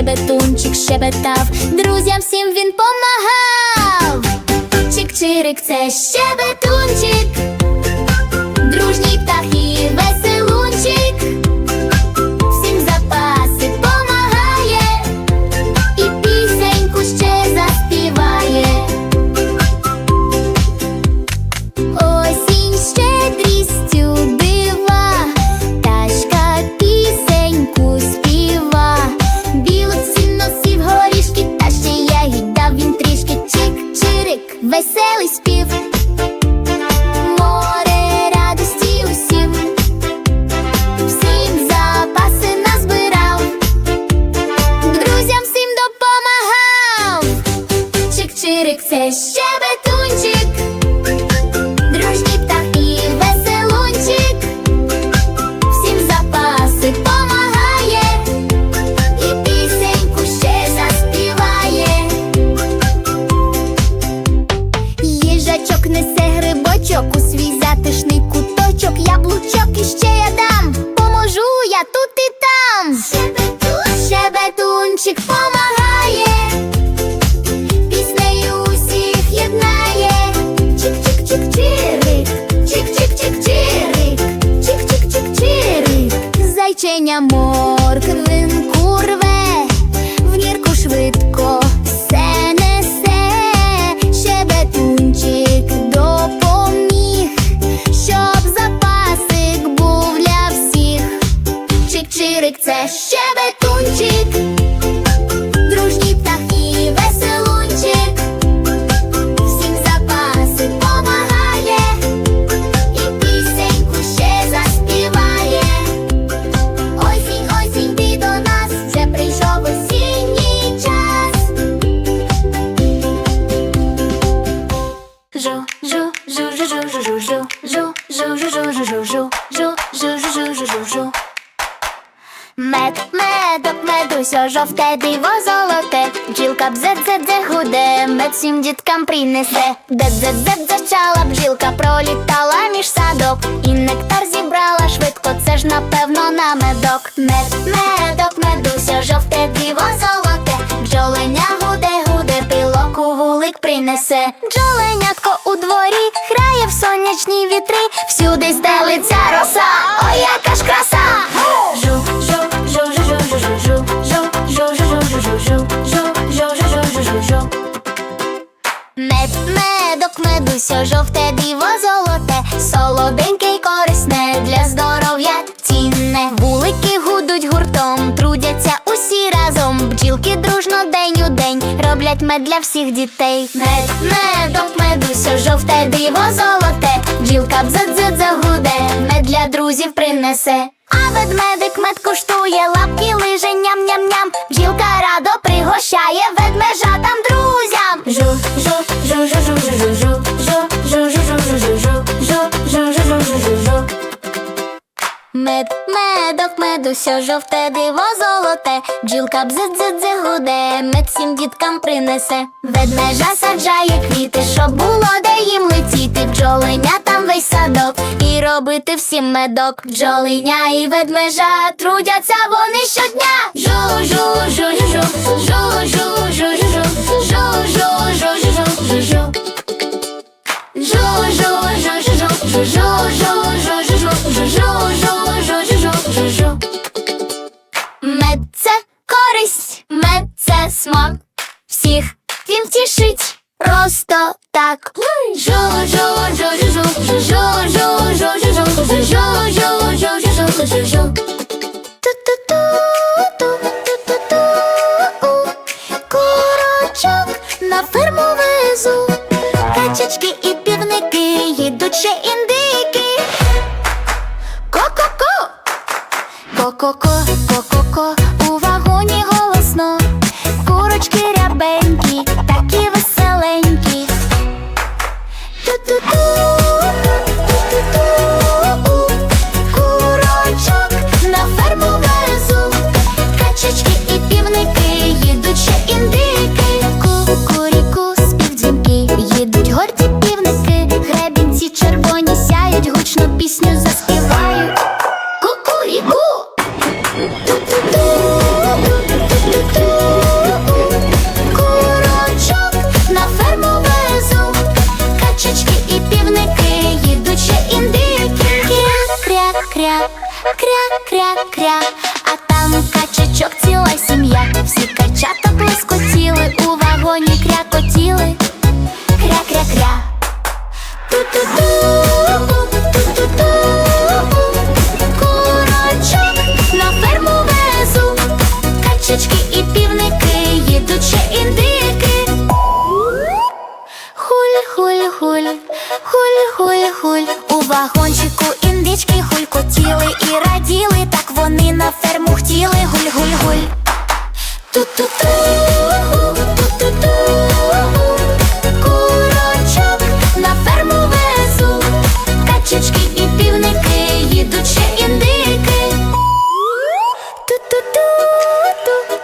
щебетунчик щебетав, друзям всім він помагав. Чик-чирик, це щебетунчик, Дрончик по Мед, медок, медусьо, жовте диво золоте, бджілка бзе-дзе-дзе гуде, мед всім діткам принесе. Де-дзе-дзе дзачала бджілка, пролітала між садок, і нектар зібрала швидко, це ж напевно на медок. Мед, медок, медусьо, жовте диво золоте, бджоленя гуде, гуде, пилок у вулик принесе. Бджоленятко у дворі, грає в сонячні вітри, всюди стелиться роса, медок, медусьо, жовте диво золоте, солоденьке й корисне для здоров'я цінне. Вулики гудуть гуртом, трудяться усі разом. Бджілки дружно день у день роблять мед для всіх дітей. Мед, медок, медусьо, жовте диво золоте, бджілка бзадзадза гуде, мед для друзів принесе. А ведмедик мед куштує, лапки лиже ням-ням-ням. Бджілка радо пригощає Мед, медок, медусьо, жовте диво золоте, бджілка бзидзидзи гуде, мед всім діткам принесе. Ведмежа саджає квіти, щоб було де їм летіти. Бджоленя там весь садок і робити всім медок. Бджоленя і ведмежа трудяться вони щодня. Жу, жу, у. Курочок на ферму везу. Качечки і півники їдуть ще індики. Ко-ко-ко, ко-ко-ко, ко-ко-ко, у вагоні голосно. Курочки рябенькі, такі веселенькі. do do do на ферму хотіли гуль-гуль-гуль. Ту-ту-ту, курочок на ферму везу, качечки і півники ще індики. Ту-ту-ту,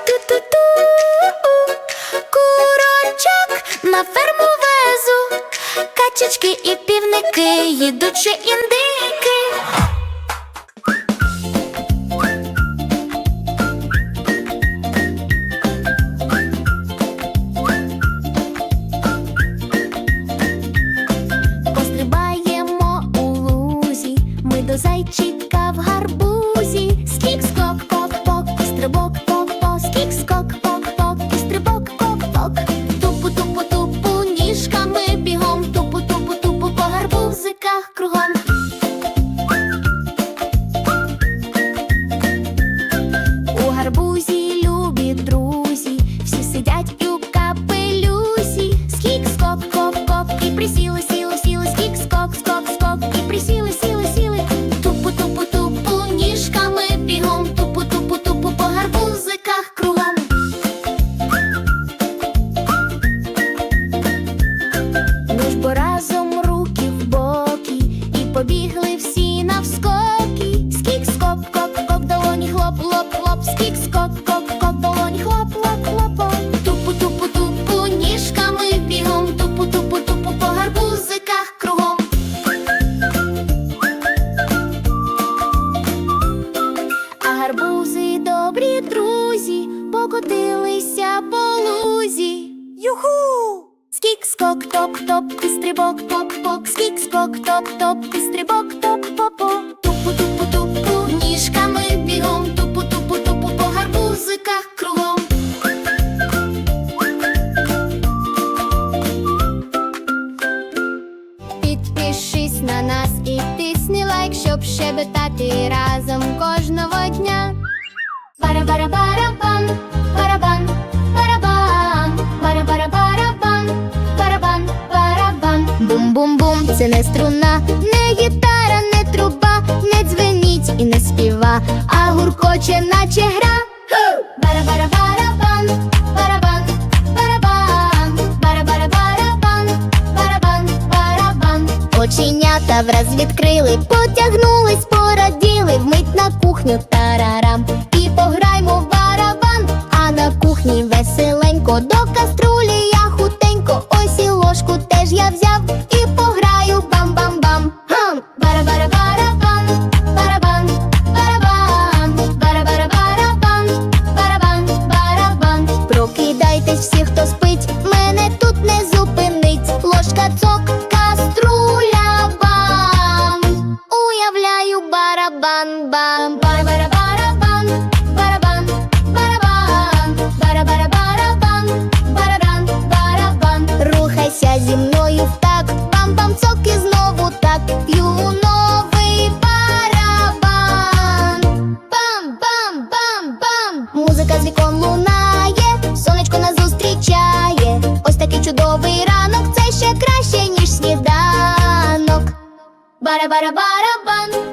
ту-ту-ту, курочок на ферму качечки і півники їдуть індики. Скік, топ, топ, і стрибок, топ, попо. Тупу, тупу, тупу, ніжками бігом, тупу, тупу, тупу, по гарбузиках кругом. Підпишись на нас і тисни лайк, щоб щебетати разом кожного дня. Бара-бара-барабан, барабан, барабан, бара-бара-барабан, барабан, барабан. Бум-бум-бум, це не струна, не гітара, не труба, не дзвеніть і не співа, а гуркоче, наче гра. Бара-бара-барабан, барабан, барабан, бара-бара-барабан, барабан, барабан. Оченята враз відкрили, потягнулись, пораділи, вмить на кухню тарарам. І пограймо в барабан, а на кухні веселенько до bara bara bara band.